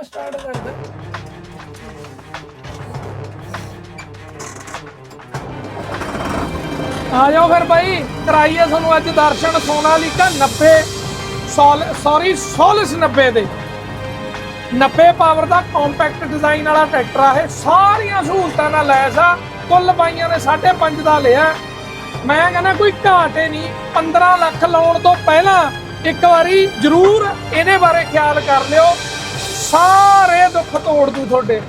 ਮੈਂ ਸਟਾਰਟ ਕਰਦਾ। ਆ ਜਾਓ ਫਿਰ ਭਾਈ ਕਰਾਈਏ ਤੁਹਾਨੂੰ ਅੱਜ ਦਰਸ਼ਨ ਸੋਨਾਲੀਕਾ 90 ਸੌਰੀ ਸੋਲਿਸ 90 ਦੇ। 90 ਪਾਵਰ ਦਾ ਕੰਪੈਕਟ ਡਿਜ਼ਾਈਨ ਵਾਲਾ ਟਰੈਕਟਰ ਆ ਇਹ। ਸਾਰੀਆਂ ਸਹੂਲਤਾਂ ਨਾਲ ਲੈਸ ਆ। ਕੁੱਲ ਬਾਈਆਂ ਨੇ 5.5 ਦਾ ਲਿਆ। ਮੈਂ ਕਹਿੰਦਾ ਕੋਈ ਘਾਟੇ ਨਹੀਂ। 15 ਲੱਖ ਲਾਉਣ ਤੋਂ ਪਹਿਲਾਂ ਇੱਕ ਵਾਰੀ ਜ਼ਰੂਰ ਇਹਦੇ ਬਾਰੇ ਖਿਆਲ ਕਰ ਲਿਓ। ਸਾਰੇ ਦੁੱਖ ਤੋੜ ਦੂ ਤੁਹਾਡੇ।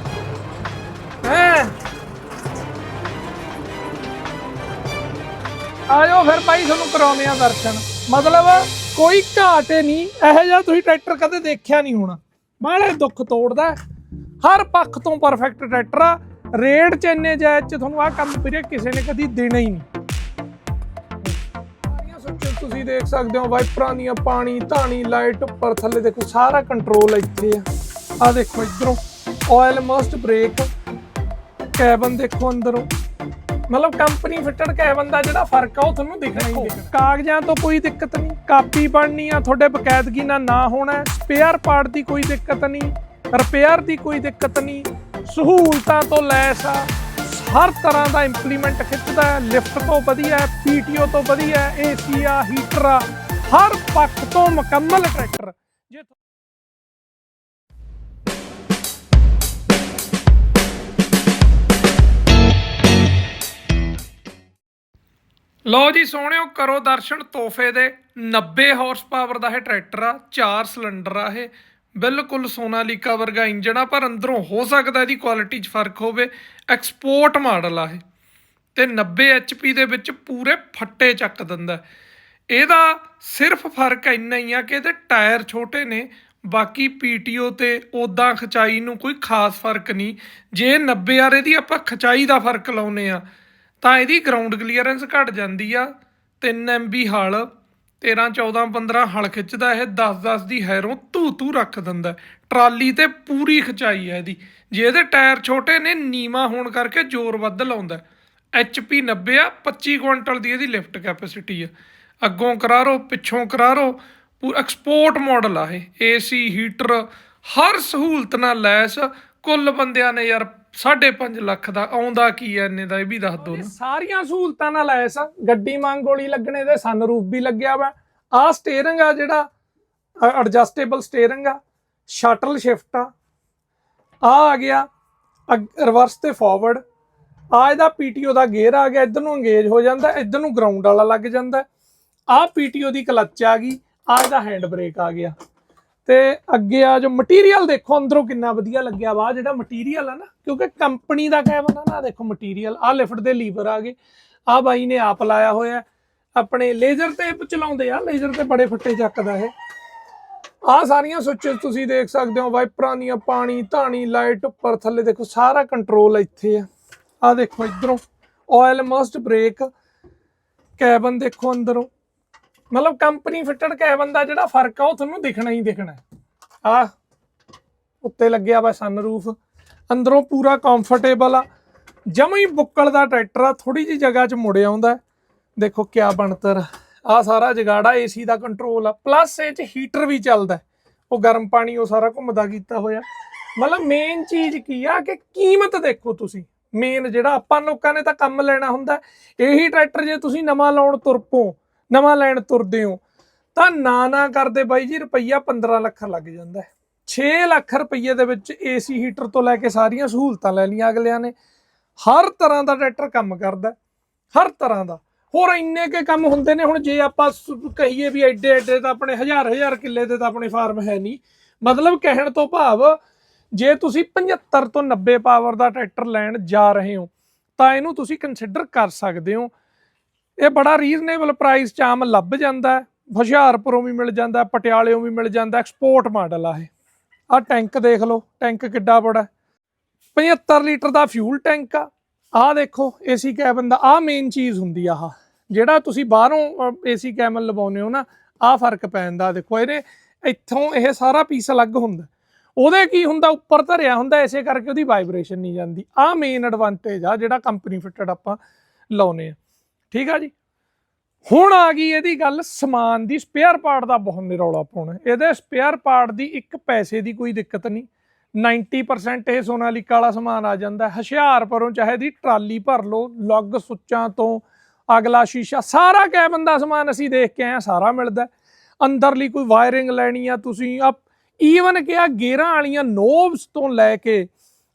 ਹੈਂ? ਆਜੋ ਫਿਰ ਭਾਈ ਤੁਹਾਨੂੰ ਕਰਾਉਂਦੇ ਆ ਦਰਸ਼ਨ। ਮਤਲਬ ਕੋਈ ਘਾਟੇ ਨਹੀਂ, ਇਹੋ ਜਿਹਾ ਤੁਸੀਂ ਟਰੈਕਟਰ ਕਦੇ ਦੇਖਿਆ ਨਹੀਂ ਹੋਣਾ। ਬਾਹਲੇ ਦੁੱਖ ਤੋੜਦਾ ਹਰ ਪੱਖ ਤੋਂ ਪਰਫੈਕਟ ਟਰੈਕਟਰ ਆ। ਰੇਟ ਚ ਇੰਨੇ ਜਾਇਜ਼ ਚ ਤੁਹਾਨੂੰ ਆ ਕੰਮ ਵੀਰੇ ਕਿਸੇ ਨੇ ਕਦੀ ਦੇਣਾ ਹੀ ਨਹੀਂ। ਤੁਸੀਂ ਦੇਖ ਸਕਦੇ ਹੋ ਵਾਈਪਰਾਂ ਦੀਆਂ ਪਾਣੀ ਧਾਣੀ ਲਾਈਟ ਉੱਪਰ ਥੱਲੇ ਦੇਖੋ ਸਾਰਾ ਕੰਟਰੋਲ ਇੱਥੇ ਆ। ਆ ਦੇਖੋ ਇਧਰੋਂ ਆਇਲ ਮਸਟ ਬ੍ਰੇਕ ਕੈਬਨ ਦੇਖੋ ਅੰਦਰੋਂ। ਮਤਲਬ ਕੰਪਨੀ ਫਿਟਡ ਕੈਬਨ ਦਾ ਜਿਹੜਾ ਫ਼ਰਕ ਆ ਉਹ ਤੁਹਾਨੂੰ ਦਿਖਣਾ ਹੀ ਦਿਖਣਾ। ਕਾਗਜ਼ਾਂ ਤੋਂ ਕੋਈ ਦਿੱਕਤ ਨਹੀਂ ਕਾਪੀ ਬਣਨੀ ਆ ਤੁਹਾਡੇ ਬਕਾਇਦਗੀ ਨਾਲ ਨਾ ਹੋਣਾ ਸਪੇਅਰ ਪਾਰਟ ਦੀ ਕੋਈ ਦਿੱਕਤ ਨਹੀਂ ਰਿਪੇਅਰ ਦੀ ਕੋਈ ਦਿੱਕਤ ਨਹੀਂ ਸਹੂਲਤਾਂ ਤੋਂ ਲੈਸ ਆ। ਹਰ ਤਰ੍ਹਾਂ ਦਾ ਇੰਪਲੀਮੈਂਟ ਖਿੱਚਦਾ ਹੈ, ਲਿਫਟ ਤੋਂ ਵਧੀਆ ਹੈ, ਪੀਟੀਓ ਤੋਂ ਵਧੀਆ ਹੈ ਏਸੀ ਆ ਹੀਟਰ ਆ, ਹਰ ਪੱਖ ਤੋਂ ਮੁਕੰਮਲ ਟਰੈਕਟਰ। ਜੇ ਲਓ ਜੀ, ਸੋਹਣਿਓ, ਕਰੋ ਦਰਸ਼ਨ ਤੋਹਫੇ ਦੇ। 90 ਹਾਰਸ ਪਾਵਰ ਦਾ ਇਹ ਟਰੈਕਟਰ ਆ, ਚਾਰ ਸਿਲੰਡਰ ਆ ਇਹ। ਬਿਲਕੁਲ ਸੋਨਾਲੀਕਾ ਵਰਗਾ ਇੰਜਣ ਆ, ਪਰ ਅੰਦਰੋਂ ਹੋ ਸਕਦਾ ਇਹਦੀ ਕੁਆਲਿਟੀ 'ਚ ਫ਼ਰਕ ਹੋਵੇ। ਐਕਸਪੋਰਟ ਮਾਡਲ ਆ ਇਹ। ਤੇ 90 HP ਦੇ ਵਿੱਚ ਪੂਰੇ ਫੱਟੇ ਚੱਕ ਦਿੰਦਾ ਇਹਦਾ ਸਿਰਫ ਫ਼ਰਕ ਇੰਨਾ ਹੀ ਆ ਕਿ ਇਹਦੇ ਟਾਇਰ ਛੋਟੇ ਨੇ, ਬਾਕੀ PTO ਤੇ ਉਦਾਂ ਖਚਾਈ ਨੂੰ ਕੋਈ ਖਾਸ ਫ਼ਰਕ ਨਹੀਂ। ਜੇ 90 ਆਰੇ ਦੀ ਆਪਾਂ ਖਚਾਈ ਦਾ ਫ਼ਰਕ ਲਾਉਨੇ ਆ ਤਾਂ ਇਹਦੀ ਗਰਾਊਂਡ ਕਲੀਅਰੈਂਸ ਘਟ ਜਾਂਦੀ ਆ। 3 MB ਹਾਲ 13 14 15 ਹਲ ਖਿੱਚਦਾ ਇਹ 10 10 ਦੀ ਹੈਰੋਂ ਧੂ ਧੂ ਰੱਖ ਦਿੰਦਾ ਟਰਾਲੀ ਤੇ ਪੂਰੀ ਖਚਾਈ ਹੈ ਇਹਦੀ। ਜੇ ਇਹਦੇ ਟਾਇਰ ਛੋਟੇ ਨੇ, ਨੀਵਾ ਹੋਣ ਕਰਕੇ ਜ਼ੋਰ ਵੱਧ ਲਾਉਂਦਾ HP 90 ਆ 25 ਕੁਇੰਟਲ ਦੀ ਇਹਦੀ ਲਿਫਟ ਕੈਪੈਸਿਟੀ ਆ। ਅੱਗੋਂ ਕਰਾਰੋ, ਪਿੱਛੋਂ ਕਰਾਰੋ, ਪੂ, ਐਕਸਪੋਰਟ ਮਾਡਲ ਆ ਇਹ। ਏਸੀ, ਹੀਟਰ, ਹਰ ਸਹੂਲਤ ਨਾਲ ਲੈਸ ਕੁੱਲ ਬੰਦਿਆਂ ਨੇ ਯਾਰ 5.5 ਲੱਖ ਦਾ ਆਉਂਦਾ ਕੀ ਐ ਇੰਨੇ ਦਾ, ਇਹ ਵੀ ਦੱਸ ਦੋ ਸਾਰੀਆਂ ਸਹੂਲਤਾਂ ਨਾਲ ਲੈਸ ਆ ਗੱਡੀ ਮੰਗ ਗੋਲੀ ਲੱਗਣੇ ਦੇ ਸਨਰੂਫ ਵੀ ਲੱਗਿਆ ਵਾ। ਆ ਸਟੀਅਰਿੰਗ ਆ ਜਿਹੜਾ ਐਡਜਸਟੇਬਲ ਸਟੀਅਰਿੰਗ ਆ ਸ਼ਟਲ ਸ਼ਿਫਟ ਆ। ਆ ਆ ਗਿਆ ਰਿਵਰਸ ਤੇ ਫਾਰਵਰਡ ਆ ਇਹਦਾ ਪੀਟੀਓ ਦਾ ਗੇਅਰ ਆ ਗਿਆ, ਇਧਰ ਨੂੰ ਅੰਗੇਜ਼ ਹੋ ਜਾਂਦਾ, ਇਧਰ ਨੂੰ ਗਰਾਊਂਡ ਵਾਲਾ ਲੱਗ ਜਾਂਦਾ। ਆ ਪੀਟੀਓ ਦੀ ਕਲੱਚ ਆ ਗਈ ਆ ਇਹਦਾ ਹੈਂਡ ਬ੍ਰੇਕ ਆ ਗਿਆ। ਤੇ ਅੱਗੇ ਆ ਜੋ ਮਟੀਰੀਅਲ ਦੇਖੋ, ਅੰਦਰੋਂ ਕਿੰਨਾ ਵਧੀਆ ਲੱਗਿਆ ਵਾ ਜਿਹੜਾ ਮਟੀਰੀਅਲ ਆ ਨਾ, ਕਿਉਂਕਿ ਕੰਪਨੀ ਦਾ ਕੈਬਨ ਆ ਨਾ ਦੇਖੋ ਮਟੀਰੀਅਲ ਆ ਲਿਫਟ ਦੇ ਲੀਵਰ ਆ ਗਏ ਆ ਬਾਈ ਨੇ ਆਪ ਲਾਇਆ ਹੋਇਆ, ਆਪਣੇ ਲੇਜ਼ਰ ਤੇ ਚਲਾਉਂਦੇ ਆ ਲੇਜ਼ਰ ਤੇ ਬੜੇ ਫੱਟੇ ਚੱਕਦਾ ਇਹ। ਆ ਸਾਰੀਆਂ ਸੁੱਚਸ ਤੁਸੀਂ ਦੇਖ ਸਕਦੇ ਹੋ ਵਾਈਪਰਾਂ ਦੀਆਂ, ਪਾਣੀ, ਧਾਣੀ ਲਾਈਟ ਉੱਪਰ, ਥੱਲੇ ਦੇਖੋ, ਸਾਰਾ ਕੰਟਰੋਲ ਇੱਥੇ ਆ। ਆ ਦੇਖੋ ਇਧਰੋਂ ਆਇਲ ਮਸਟ ਬ੍ਰੇਕ ਕੈਬਨ ਦੇਖੋ ਅੰਦਰੋਂ। ਮਤਲਬ ਕੰਪਨੀ ਫਿਟਡ ਕੈਬਨ ਦਾ ਜਿਹੜਾ ਫ਼ਰਕ ਆ, ਉਹ ਤੁਹਾਨੂੰ ਦਿਖਣਾ ਹੀ ਦਿਖਣਾ ਆ, ਉੱਤੇ ਲੱਗਿਆ ਵਾ ਸਨਰੂਫ ਅੰਦਰੋਂ ਪੂਰਾ ਕੰਫਰਟੇਬਲ ਆ। ਜਮਾਂ ਹੀ ਬੁੱਕਲ ਦਾ ਟਰੈਕਟਰ ਆ ਥੋੜੀ ਜੀ ਜਗ੍ਹਾ 'ਚ ਮੁੜ ਆਉਂਦਾ ਦੇਖੋ ਕਿਆ ਬਣਤਰ। ਆ ਸਾਰਾ ਜਗਾੜਾ ਏਸੀ ਦਾ ਕੰਟਰੋਲ ਆ। ਪਲੱਸ ਇਹ 'ਚ ਹੀਟਰ ਵੀ ਚੱਲਦਾ ਉਹ ਗਰਮ ਪਾਣੀ, ਉਹ ਸਾਰਾ ਘੁੰਮਦਾ ਕੀਤਾ ਹੋਇਆ। ਮਤਲਬ ਮੇਨ ਚੀਜ਼ ਕੀ ਆ ਕਿ ਕੀਮਤ ਦੇਖੋ ਤੁਸੀਂ। ਮੇਨ ਜਿਹੜਾ ਆਪਾਂ ਲੋਕਾਂ ਨੇ ਤਾਂ ਕੰਮ ਲੈਣਾ ਹੁੰਦਾ ਇਹੀ ਟਰੈਕਟਰ ਜੇ ਤੁਸੀਂ ਨਵਾਂ ਲਾਉਣ ਤੁਰ ਪੋ ਨਵਾਂ ਲੈਣ ਤੁਰਦੇ ਹੋ, ਤਾਂ ਨਾ ਨਾ ਕਰਦੇ ਬਾਈ ਜੀ, ਰੁਪਈਆ 15 ਲੱਖ ਲੱਗ ਜਾਂਦਾ ਹੈ। 6 ਲੱਖ ਰੁਪਈਏ ਦੇ ਵਿੱਚ ਏਸੀ ਹੀਟਰ ਤੋਂ ਲੈ ਕੇ ਸਾਰੀਆਂ ਸਹੂਲਤਾਂ ਲੈ ਲਈਆਂ ਅਗਲਿਆਂ ਨੇ। ਹਰ ਤਰ੍ਹਾਂ ਦਾ ਟਰੈਕਟਰ ਕੰਮ ਕਰਦਾ ਹਰ ਤਰ੍ਹਾਂ ਦਾ। ਹੋਰ ਇੰਨੇ ਕੇ ਕੰਮ ਹੁੰਦੇ ਨੇ ਹੁਣ, ਜੇ ਆਪਾਂ ਸ- ਕਹੀਏ ਵੀ ਐਡੇ ਐਡੇ ਤਾਂ ਆਪਣੇ ਹਜ਼ਾਰ ਹਜ਼ਾਰ ਕਿੱਲੇ ਦੇ ਤਾਂ ਆਪਣੇ ਫਾਰਮ ਹੈ ਨਹੀਂ। ਮਤਲਬ ਕਹਿਣ ਤੋਂ ਭਾਵ, ਜੇ ਤੁਸੀਂ 75 ਤੋਂ 90 ਪਾਵਰ ਦਾ ਟਰੈਕਟਰ ਲੈਣ ਜਾ ਰਹੇ ਹੋ, ਤਾਂ ਇਹਨੂੰ ਤੁਸੀਂ ਕੰਸੀਡਰ ਕਰ ਸਕਦੇ ਹੋ ਇਹ ਬੜਾ ਰੀਜ਼ਨੇਬਲ ਪ੍ਰਾਈਸ 'ਚ ਆਮ ਲੱਭ ਜਾਂਦਾ ਹੁਸ਼ਿਆਰਪੁਰੋਂ ਵੀ ਮਿਲ ਜਾਂਦਾ ਹੈ, ਵੀ ਮਿਲ ਜਾਂਦਾ ਐਕਸਪੋਰਟ ਮਾਡਲ ਆ ਇਹ। ਆ ਟੈਂਕ ਦੇਖ ਲਓ ਟੈਂਕ ਕਿੱਡਾ ਬੜਾ ਹੈ। 75 ਲੀਟਰ ਦਾ ਫਿਊਲ ਟੈਂਕ ਆ। ਆ ਦੇਖੋ ਏਸੀ ਕੈਬਨ ਦਾ ਆ ਮੇਨ ਚੀਜ਼ ਹੁੰਦੀ ਆ ਆਹ। ਜਿਹੜਾ ਤੁਸੀਂ ਬਾਹਰੋਂ ਏਸੀ ਕੈਬਨ ਲਵਾਉਂਦੇ ਹੋ ਨਾ ਆ ਫ਼ਰਕ ਪੈ ਜਾਂਦਾ ਦੇਖੋ ਇਹਦੇ ਇੱਥੋਂ ਇਹ ਸਾਰਾ ਪੀਸ ਅਲੱਗ ਹੁੰਦਾ। ਉਹਦੇ ਕੀ ਹੁੰਦਾ ਉੱਪਰ ਧਰਿਆ ਹੁੰਦਾ ਐਸੇ ਕਰਕੇ ਉਹਦੀ ਵਾਈਬ੍ਰੇਸ਼ਨ ਨਹੀਂ ਜਾਂਦੀ। ਆ ਮੇਨ ਐਡਵਾਂਟੇਜ ਆ ਜਿਹੜਾ ਕੰਪਨੀ ਫਿਟਡ ਆਪਾਂ ਲਾਉਨੇ ਆ। ਠੀਕ ਆ ਜੀ? ਹੁਣ ਆ ਗਈ ਇਹਦੀ ਗੱਲ ਸਮਾਨ ਦੀ ਸਪੇਅਰ ਪਾਰਟ ਦਾ ਬਹੁਤ ਨਿਰੌਲਾ ਪਾਉਣਾ। ਇਹਦੇ ਸਪੇਅਰ ਪਾਰਟ ਦੀ ਇੱਕ ਪੈਸੇ ਦੀ ਕੋਈ ਦਿੱਕਤ ਨਹੀਂ। 90% ਇਹ ਸੋਨਾਲੀਕਾ ਵਾਲਾ ਸਮਾਨ ਆ ਜਾਂਦਾ। ਹੈ ਹੁਸ਼ਿਆਰਪੁਰੋਂ ਚਾਹੇ ਦੀ ਟਰਾਲੀ ਭਰ ਲਓ, ਲੌਗ ਸੁੱਚਾਂ ਤੋਂ ਅਗਲਾ ਸ਼ੀਸ਼ਾ, ਸਾਰਾ ਕੈਬਨ ਦਾ ਸਮਾਨ ਅਸੀਂ ਦੇਖ ਕੇ ਆਏ ਹਾਂ, ਸਾਰਾ ਮਿਲਦਾ। ਅੰਦਰਲੀ ਕੋਈ ਵਾਇਰਿੰਗ ਲੈਣੀ ਆ, ਤੁਸੀਂ ਆ ਈਵਨ ਕਿ ਆ ਗੇਅਰਾਂ ਵਾਲੀਆਂ ਨੋਬਸ ਤੋਂ ਲੈ ਕੇ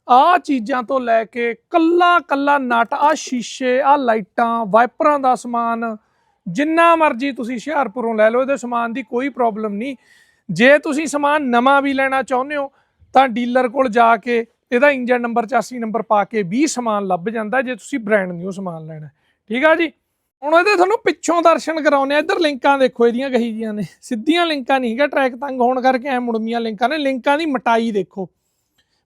ਆ ਚੀਜ਼ਾਂ ਤੋਂ ਲੈ ਕੇ ਕੱਲਾ ਕੱਲਾ ਨਟ, ਆ ਸ਼ੀਸ਼ੇ, ਆ ਲਾਈਟਾਂ, ਵਾਈਪਰਾਂ ਦਾ ਸਮਾਨ, ਜਿੰਨਾ ਮਰਜ਼ੀ ਤੁਸੀਂ ਹੁਸ਼ਿਆਰਪੁਰੋਂ ਲੈ ਲਓ, ਇਹਦੇ ਸਮਾਨ ਦੀ ਕੋਈ ਪ੍ਰੋਬਲਮ ਨਹੀਂ। ਜੇ ਤੁਸੀਂ ਸਮਾਨ ਨਵਾਂ ਵੀ ਲੈਣਾ ਚਾਹੁੰਦੇ ਹੋ, ਤਾਂ ਡੀਲਰ ਕੋਲ ਜਾ ਕੇ ਇਹਦਾ ਇੰਜਨ ਨੰਬਰ 84 ਨੰਬਰ ਪਾ ਕੇ ਵੀ ਸਮਾਨ ਲੱਭ ਜਾਂਦਾ, ਜੇ ਤੁਸੀਂ ਬ੍ਰਾਂਡ ਨਿਊ ਸਮਾਨ ਲੈਣਾ। ਠੀਕ ਆ ਜੀ? ਹੁਣ ਇਹਦੇ ਤੁਹਾਨੂੰ ਪਿੱਛੋਂ ਦਰਸ਼ਨ ਕਰਾਉਨੇ ਆ, ਇੱਧਰ ਲਿੰਕਾਂ ਦੇਖੋ ਇਹਦੀਆਂ ਕਹੀ ਜੀਆਂ ਨੇ। ਸਿੱਧੀਆਂ ਲਿੰਕਾਂ ਨਹੀਂ ਹੈਗਾ ਟਰੈਕ ਤੰਗ ਹੋਣ ਕਰਕੇ ਐ ਮੁੜਮੀਆਂ ਲਿੰਕਾਂ ਨੇ, ਲਿੰਕਾਂ ਦੀ ਮਟਾਈ ਦੇਖੋ।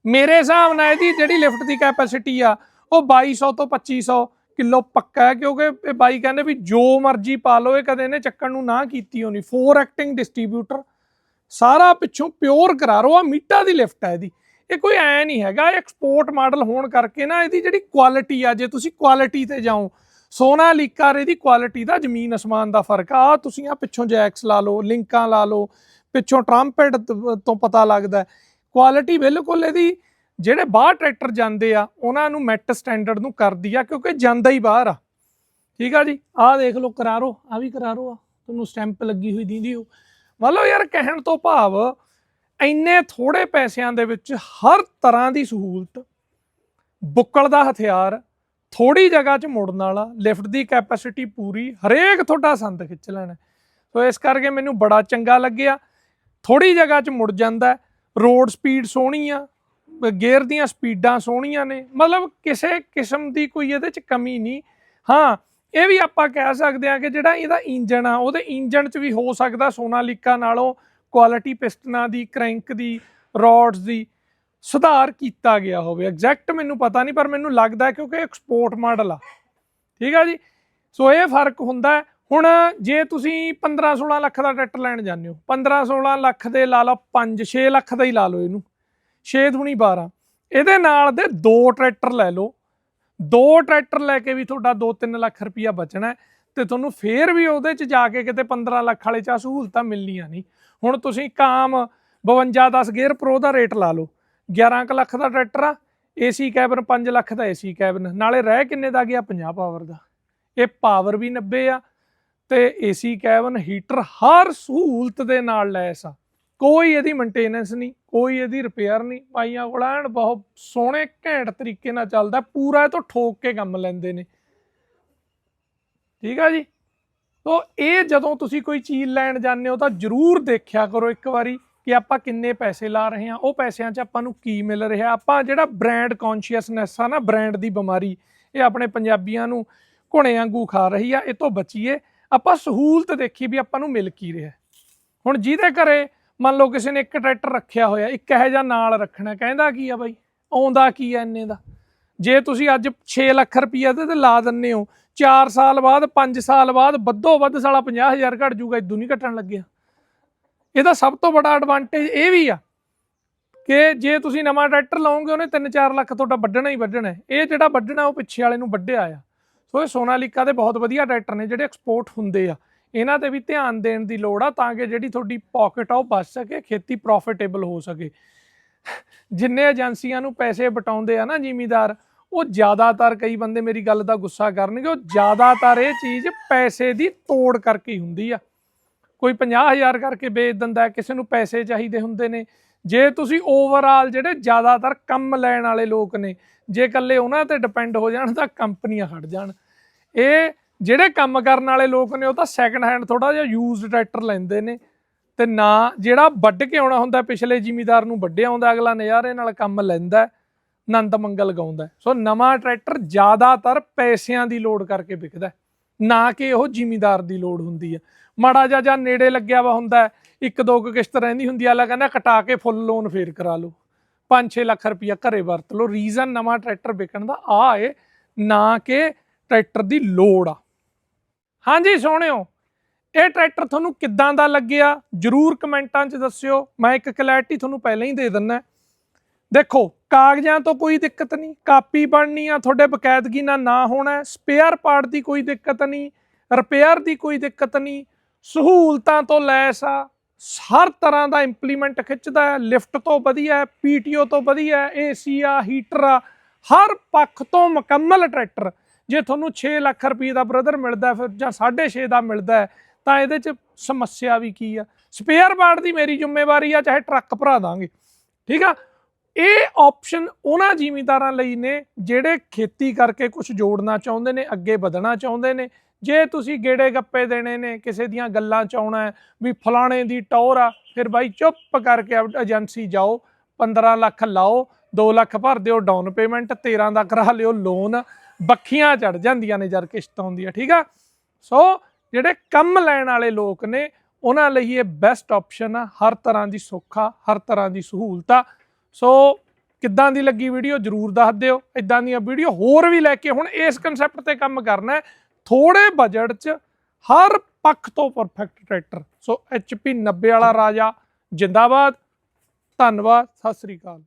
ਮੇਰੇ ਹਿਸਾਬ ਨਾਲ ਇਹਦੀ ਜਿਹੜੀ ਲਿਫਟ ਦੀ ਕੈਪੈਸਿਟੀ ਆ, ਉਹ 2200 ਤੋਂ 2500 ਕਿਲੋ ਪੱਕਾ ਹੈ, ਕਿਉਂਕਿ ਇਹ ਬਾਈ ਕਹਿੰਦੇ ਵੀ ਜੋ ਮਰਜ਼ੀ ਪਾ ਲਓ, ਇਹ ਕਦੇ ਇਹਨੇ ਚੱਕਣ ਨੂੰ ਨਾ ਕੀਤੀ ਹੋਣੀ। ਫੋਰ ਐਕਟਿੰਗ ਡਿਸਟ੍ਰੀਬਿਊਟਰ ਸਾਰਾ ਪਿੱਛੋਂ ਪਿਓਰ ਕਰਾਰੋ ਆ ਮੀਟਾ ਦੀ ਲਿਫਟ ਹੈ ਇਹਦੀ। ਇਹ ਕੋਈ ਐ ਨਹੀਂ ਹੈਗਾ ਐਕਸਪੋਰਟ ਮਾਡਲ ਹੋਣ ਕਰਕੇ ਨਾ ਇਹਦੀ ਜਿਹੜੀ ਕੁਆਲਿਟੀ ਆ, ਜੇ ਤੁਸੀਂ ਕੁਆਲਿਟੀ ਤੇ ਜਾਓ, ਸੋਨਾ ਲੀਕਰ ਇਹਦੀ ਕੁਆਲਿਟੀ ਦਾ ਜ਼ਮੀਨ ਅਸਮਾਨ ਦਾ ਫ਼ਰਕ ਆ। ਆਹ ਤੁਸੀਂ ਆ ਪਿੱਛੋਂ ਜੈਕਸ ਲਾ ਲਓ, ਲਿੰਕਾਂ ਲਾ ਲਓ, ਪਿੱਛੋਂ ਟਰੰਪਟ ਤੋਂ ਪਤਾ ਲੱਗਦਾ ਕੁਆਲਿਟੀ ਬਿਲਕੁਲ ਇਹਦੀ, ਜਿਹੜੇ ਬਾਹਰ ਟਰੈਕਟਰ ਜਾਂਦੇ ਆ, ਉਹਨਾਂ ਨੂੰ ਮੈਟ ਸਟੈਂਡਰਡ ਨੂੰ ਕਰਦੀ ਆ, ਕਿਉਂਕਿ ਜਾਂਦਾ ਹੀ ਬਾਹਰ ਆ। ਠੀਕ ਆ ਜੀ? ਆਹ ਦੇਖ ਲਓ, ਕਰਾਰੋ ਆ ਵੀ ਕਰਾਰੋ ਆ। ਤੁਹਾਨੂੰ ਸਟੈਂਪ ਲੱਗੀ ਹੋਈ ਦੀਦੀ ਹੋ ਮੰਨ ਲਓ ਯਾਰ, ਕਹਿਣ ਤੋਂ ਭਾਵ ਇੰਨੇ ਥੋੜੇ ਪੈਸਿਆਂ ਦੇ ਵਿੱਚ ਹਰ ਤਰ੍ਹਾਂ ਦੀ ਸਹੂਲਤ, ਬੁੱਕਲ ਦਾ ਹਥਿਆਰ ਥੋੜੀ ਜਗ੍ਹਾ 'ਚ ਮੁੜਨ ਵਾਲਾ, ਲਿਫਟ ਦੀ ਕੈਪੈਸਿਟੀ ਪੂਰੀ, ਹਰੇਕ ਤੁਹਾਡਾ ਸੰਦ ਖਿੱਚ ਲੈਣਾ। ਸੋ ਇਸ ਕਰਕੇ ਮੈਨੂੰ ਬੜਾ ਚੰਗਾ ਲੱਗਿਆ। ਥੋੜੀ ਜਗ੍ਹਾ 'ਚ ਮੁੜ ਜਾਂਦਾ। ਰੋਡ ਸਪੀਡ ਸੋਹਣੀ ਆ, ਗੇਅਰ ਦੀਆਂ ਸਪੀਡਾਂ ਸੋਹਣੀਆਂ ਨੇ, ਮਤਲਬ ਕਿਸੇ ਕਿਸਮ ਦੀ ਕੋਈ ਇਹਦੇ 'ਚ ਕਮੀ ਨਹੀਂ। ਹਾਂ, ਇਹ ਵੀ ਆਪਾਂ ਕਹਿ ਸਕਦੇ ਆ ਕਿ ਜਿਹੜਾ ਇਹਦਾ ਇੰਜਨ ਆ, ਉਹਦੇ ਇੰਜਨ 'ਚ ਵੀ ਹੋ ਸਕਦਾ ਸੋਨਾਲੀਕਾ ਨਾਲੋਂ ਕੁਆਲਿਟੀ ਪਿਸਟਨਾਂ ਦੀ ਕ੍ਰੈਂਕ ਦੀ ਰੋਡਸ ਦੀ ਸੁਧਾਰ ਕੀਤਾ ਗਿਆ ਹੋਵੇ। ਐਗਜ਼ੈਕਟ ਮੈਨੂੰ ਪਤਾ ਨਹੀਂ, ਪਰ ਮੈਨੂੰ ਲੱਗਦਾ ਕਿਉਂਕਿ ਐਕਸਪੋਰਟ ਮਾਡਲ ਆ। ਠੀਕ ਆ ਜੀ? ਸੋ ਇਹ ਫ਼ਰਕ ਹੁੰਦਾ ਹੁਣ ਜੇ ਤੁਸੀਂ 15 16 ਲੱਖ ਦਾ ਟਰੈਕਟਰ ਲੈਣ ਜਾਂਦੇ ਹੋ 15 16 ਲੱਖ ਦੇ ਲਾ ਲਓ 5 6 ਲੱਖ ਦਾ ਹੀ ਲਾ ਲਓ ਇਹਨੂੰ 6 ਦੁਣੀ 12 ਇਹਦੇ ਨਾਲ ਦੇ ਦੋ ਟਰੈਕਟਰ ਲੈ ਲਓ, ਦੋ ਟਰੈਕਟਰ ਲੈ ਕੇ ਵੀ ਤੁਹਾਡਾ 2-3 ਲੱਖ ਰੁਪਇਆ ਬਚਣਾ ਹੈ ਤੇ ਤੁਹਾਨੂੰ ਫੇਰ ਵੀ ਉਹਦੇ ਚ ਜਾ ਕੇ ਕਿਤੇ 15 ਲੱਖ ਵਾਲੇ ਚ ਆਹ ਸਹੂਲਤਾਂ ਮਿਲਣੀਆਂ ਨਹੀਂ। ਹੁਣ ਤੁਸੀਂ ਕਾਮ 52 10 ਗੇਅਰ ਪ੍ਰੋ ਦਾ ਰੇਟ ਲਾ ਲਓ 11 ਕੁ ਲੱਖ ਦਾ ਟਰੈਕਟਰ ਆ ਏਸੀ ਕੈਬਨ 5 ਲੱਖ ਦਾ ਏਸੀ ਕੈਬਨ, ਨਾਲੇ ਰਹਿ ਕਿੰਨੇ ਦਾ ਗਿਆ? 50 ਪਾਵਰ ਦਾ। ਇਹ ਪਾਵਰ ਵੀ 90 ਆ ਤੇ ਏਸੀ ਕੈਬਨ ਹੀਟਰ ਹਰ ਸਹੂਲਤ ਦੇ ਨਾਲ ਲੈਸ ਆ ਕੋਈ ਇਹਦੀ ਮੇਨਟੇਨੈਂਸ ਨਹੀਂ, ਕੋਈ ਇਹਦੀ ਰਿਪੇਅਰ ਨਹੀਂ। ਬਾਈਆਂ ਕੋਲ ਐਨ ਬਹੁਤ ਸੋਹਣੇ ਘੈਂਟ ਤਰੀਕੇ ਨਾਲ ਚੱਲਦਾ, ਪੂਰਾ ਇਹ ਤੋਂ ਠੋਕ ਕੇ ਕੰਮ ਲੈਂਦੇ ਨੇ। ਠੀਕ ਆ ਜੀ? ਤੋ ਇਹ ਜਦੋਂ ਤੁਸੀਂ ਕੋਈ ਚੀਜ਼ ਲੈਣ ਜਾਂਦੇ ਹੋ ਤਾਂ ਜਰੂਰ ਦੇਖਿਆ ਕਰੋ ਇੱਕ ਵਾਰੀ ਕਿ ਆਪਾਂ ਕਿੰਨੇ ਪੈਸੇ ਲਾ ਰਹੇ ਹਾਂ। ਉਹ ਪੈਸਿਆਂ 'ਚ ਆਪਾਂ ਨੂੰ ਕੀ ਮਿਲ ਰਿਹਾ? ਆਪਾਂ ਜਿਹੜਾ ਬ੍ਰਾਂਡ ਕੌਨਸ਼ੀਅਸਨੈਸ ਆ ਨਾ ਬ੍ਰਾਂਡ ਦੀ ਬਿਮਾਰੀ, ਇਹ ਆਪਣੇ ਪੰਜਾਬੀਆਂ ਨੂੰ ਘੁਣੇ ਵਾਂਗੂ ਖਾ ਰਹੀ ਆ। ਇਹ ਤੋਂ ਬਚੀਏ ਆਪਾਂ ਸਹੂਲਤ ਦੇਖੀ ਵੀ ਆਪਾਂ ਨੂੰ ਮਿਲ ਕੀ ਰਿਹਾ ਹੁਣ ਜਿਹਦੇ ਘਰੇ ਮੰਨ ਲਓ ਕਿਸੇ ਨੇ ਇੱਕ ਟਰੈਕਟਰ ਰੱਖਿਆ ਹੋਇਆ, ਇੱਕ ਇਹੋ ਜਿਹਾ ਨਾਲ ਰੱਖਣਾ, ਕਹਿੰਦਾ ਕੀ ਆ ਬਾਈ? ਆਉਂਦਾ ਕੀ ਆ ਇੰਨੇ ਦਾ? ਜੇ ਤੁਸੀਂ ਅੱਜ 6 ਲੱਖ ਰੁਪਈਆ ਤੇ ਲਾ ਦਿੰਨੇ ਹੋ 4 ਸਾਲ ਬਾਅਦ 5 ਸਾਲ ਬਾਅਦ, ਵੱਧੋ ਵੱਧ ਸਾਲਾ 50000 ਘਟ ਜੂਗਾ ਇਦੋਂ ਨਹੀਂ ਘਟਣ ਲੱਗਿਆ। ਇਹਦਾ ਸਭ ਤੋਂ ਵੱਡਾ ਐਡਵਾਂਟੇਜ ਇਹ ਵੀ ਆ ਕਿ ਜੇ ਤੁਸੀਂ ਨਵਾਂ ਟਰੈਕਟਰ ਲਾਓਗੇ, ਉਹਨੇ 3-4 ਲੱਖ ਤੁਹਾਡਾ ਵੱਢਣਾ ਹੀ ਵੱਢਣਾ ਇਹ ਜਿਹੜਾ ਵੱਢਣਾ ਉਹ ਪਿੱਛੇ ਵਾਲੇ ਨੂੰ ਵੱਢਿਆ ਆ। ਸੋ ਇਹ ਸੋਨਾਲੀਕਾ ਦੇ ਬਹੁਤ ਵਧੀਆ ਟਰੈਕਟਰ ਨੇ ਜਿਹੜੇ ਐਕਸਪੋਰਟ ਹੁੰਦੇ ਆ। ਇਹਨਾਂ ਤੇ ਵੀ ਧਿਆਨ ਦੇਣ ਦੀ ਲੋੜ ਆ ਤਾਂ ਕਿ ਜਿਹੜੀ ਤੁਹਾਡੀ ਪਾਕਟ ਆ ਉਹ ਬਚ ਸਕੇ, ਖੇਤੀ ਪ੍ਰੋਫਿਟੇਬਲ ਹੋ ਸਕੇ। ਜਿੰਨੇ ਏਜੰਸੀਆਂ ਨੂੰ ਪੈਸੇ ਬਟਾਉਂਦੇ ਆ ਨਾ ਜ਼ਿਮੀਦਾਰ, ਉਹ ਜ਼ਿਆਦਾਤਰ ਕਈ ਬੰਦੇ ਮੇਰੀ ਗੱਲ ਦਾ ਗੁੱਸਾ ਕਰਨਗੇ, ਉਹ ਜ਼ਿਆਦਾਤਰ ਇਹ ਚੀਜ਼ ਪੈਸੇ ਦੀ ਤੋੜ ਕਰਕੇ ਹੀ ਹੁੰਦੀ ਆ। ਕੋਈ 50000 ਕਰਕੇ ਵੇਚ ਦਿੰਦਾ, ਕਿਸੇ ਨੂੰ ਪੈਸੇ ਚਾਹੀਦੇ ਹੁੰਦੇ ਨੇ। ਜੇ ਤੁਸੀਂ ਓਵਰਆਲ ਜਿਹੜੇ ਜ਼ਿਆਦਾਤਰ ਕੰਮ ਲੈਣ ਵਾਲੇ ਲੋਕ ਨੇ, ਜੇ ਇਕੱਲੇ ਉਹਨਾਂ ਤੇ ਡਿਪੈਂਡ ਹੋ ਜਾਣ ਤਾਂ ਕੰਪਨੀਆਂ ਹਟ ਜਾਣ। ਇਹ ਜਿਹੜੇ ਕੰਮ ਕਰਨ ਵਾਲੇ ਲੋਕ ਨੇ, ਉਹ ਤਾਂ ਸੈਕੰਡ ਹੈਂਡ ਥੋੜਾ ਜਿਹਾ ਯੂਜ਼ਡ ਟਰੈਕਟਰ ਲੈਂਦੇ ਨੇ। ਤੇ ਨਾ ਜਿਹੜਾ ਵੱਢ ਕੇ ਆਉਣਾ ਹੁੰਦਾ, ਪਿਛਲੇ ਜ਼ਿਮੀਦਾਰ ਨੂੰ ਵੱਢਿਆ ਆਉਂਦਾ, ਅਗਲਾ ਨਜ਼ਾਰੇ ਨਾਲ ਕੰਮ ਲੈਂਦਾ ਨੰਦ ਮੰਗਲ ਗਾਉਂਦਾ ਸੋ ਨਵਾਂ ਟਰੈਕਟਰ ਜ਼ਿਆਦਾਤਰ ਪੈਸਿਆਂ ਦੀ ਲੋੜ ਕਰਕੇ ਵਿਕਦਾ ਨਾ ਕਿ ਉਹ ਜ਼ਿਮੀਦਾਰ ਦੀ ਲੋੜ ਹੁੰਦੀ ਹੈ। ਮਾੜਾ ਜਿਹਾ ਜਾਂ ਨੇੜੇ ਲੱਗਿਆ ਵਾ ਹੁੰਦਾ ਇੱਕ ਦੋ ਕੁ ਕਿਸ਼ਤ ਰਹਿੰਦੀ ਹੁੰਦੀ ਆ ਅਗਲਾ ਕਹਿੰਦਾ ਕਟਾ ਕੇ ਫੁੱਲ ਲੋਨ ਫੇਰ ਕਰਾ ਲਓ। 5-6 ਲੱਖ ਰੁਪਇਆ ਘਰੇ ਵਰਤ ਲਓ। ਰੀਜ਼ਨ ਨਵਾਂ ਟਰੈਕਟਰ ਵਿਕਣ ਦਾ ਆ ਏ ਨਾ ਕਿ ਟਰੈਕਟਰ ਦੀ ਲੋੜ ਆ। ਹਾਂਜੀ ਸੋਹਣਿਓ ਇਹ ਟਰੈਕਟਰ ਤੁਹਾਨੂੰ ਕਿੱਦਾਂ ਦਾ ਲੱਗਿਆ? ਜਰੂਰ ਕਮੈਂਟਾਂ 'ਚ ਦੱਸਿਓ। ਮੈਂ ਇੱਕ ਕਲੈਰਿਟੀ ਤੁਹਾਨੂੰ ਪਹਿਲਾਂ ਹੀ ਦੇ ਦਿੰਨਾ ਦੇਖੋ, ਕਾਗਜ਼ਾਂ ਤੋਂ ਕੋਈ ਦਿੱਕਤ ਨਹੀਂ, ਕਾਪੀ ਬਣਨੀ ਆ, ਤੁਹਾਡੇ ਬਕਾਇਦਗੀ ਨਾਲ ਨਾ ਹੋਣਾ ਸਪੇਅਰ ਪਾਰਟ ਦੀ ਕੋਈ ਦਿੱਕਤ ਨਹੀਂ ਰਿਪੇਅਰ ਦੀ ਕੋਈ ਦਿੱਕਤ ਨਹੀਂ, ਸਹੂਲਤਾਂ ਤੋਂ ਲੈਸ ਆ, ਹਰ ਤਰ੍ਹਾਂ ਦਾ ਇੰਪਲੀਮੈਂਟ ਖਿੱਚਦਾ ਹੈ ਲਿਫਟ ਤੋਂ ਵਧੀਆ ਹੈ ਪੀਟੀਓ ਤੋਂ ਵਧੀਆ ਹੈ ਏਸੀ ਆ ਹੀਟਰ ਆ, ਹਰ ਪੱਖ ਤੋਂ ਮੁਕੰਮਲ ਟਰੈਕਟਰ। ਜੇ ਤੁਹਾਨੂੰ 6 ਲੱਖ ਰੁਪਏ ਦਾ ਬ੍ਰਦਰ ਮਿਲਦਾ ਫਿਰ ਜਾਂ 6.5 ਦਾ ਮਿਲਦਾ ਤਾਂ ਇਹਦੇ 'ਚ ਸਮੱਸਿਆ ਵੀ ਕੀ ਆ? ਸਪੇਅਰ ਪਾਰਟ ਦੀ ਮੇਰੀ ਜ਼ਿੰਮੇਵਾਰੀ ਆ, ਚਾਹੇ ਟਰੱਕ ਭਰਾ ਦਾਂਗੇ। ਠੀਕ ਆ? ਇਹ ਆਪਸ਼ਨ ਉਹਨਾਂ ਜ਼ਿਮੀਂਦਾਰਾਂ ਲਈ ਨੇ ਜਿਹੜੇ ਖੇਤੀ ਕਰਕੇ ਕੁਝ ਜੋੜਨਾ ਚਾਹੁੰਦੇ ਨੇ, ਅੱਗੇ ਵਧਣਾ ਚਾਹੁੰਦੇ ਨੇ। ਜੇ ਤੁਸੀਂ ਗੇੜੇ ਗੱਪੇ ਦੇਣੇ ਨੇ, ਕਿਸੇ ਦੀਆਂ ਗੱਲਾਂ ਚ ਆਉਣਾ ਵੀ ਫਲਾਣੇ ਦੀ ਟੌਰ ਆ, ਫਿਰ ਬਾਈ ਚੁੱਪ ਕਰਕੇ ਏਜੰਸੀ ਜਾਓ 15 ਲੱਖ ਲਾਓ 2 ਲੱਖ ਭਰ ਦਿਓ ਡਾਊਨ ਪੇਮੈਂਟ 13 ਦਾ ਕਰਾ ਲਿਓ ਲੋਨ ਬੱਖੀਆਂ ਚੜ ਜਾਂਦੀਆਂ ਨੇ ਜਦ ਕਿਸ਼ਤ ਹੁੰਦੀ ਹੈ ਠੀਕ ਆ? ਸੋ ਜਿਹੜੇ ਕੰਮ ਲੈਣ ਵਾਲੇ ਲੋਕ ਨੇ, ਉਹਨਾਂ ਲਈ ਇਹ ਬੈਸਟ ਆਪਸ਼ਨ ਆ, ਹਰ ਤਰ੍ਹਾਂ ਦੀ ਸੁੱਖ ਹਰ ਤਰ੍ਹਾਂ ਦੀ ਸਹੂਲਤ ਆ। ਸੋ ਕਿੱਦਾਂ ਦੀ ਲੱਗੀ ਵੀਡੀਓ? ਜਰੂਰ ਦੱਸ ਦਿਓ। ਇਦਾਂ ਦੀਆਂ ਵੀਡੀਓ ਹੋਰ ਵੀ ਲੈ ਕੇ ਹੁਣ ਇਸ ਕਨਸੈਪਟ ਤੇ ਕੰਮ ਕਰਨਾ ਹੈ। ਥੋੜੇ ਬਜਟ 'ਚ ਹਰ ਪੱਖ ਤੋਂ ਪਰਫੈਕਟ ਟਰੈਕਟਰ ਸੋ HP 90 ਵਾਲਾ ਰਾਜਾ। ਜਿੰਦਾਬਾਦ। ਧੰਨਵਾਦ। ਸਤਿ ਸ੍ਰੀ ਅਕਾਲ।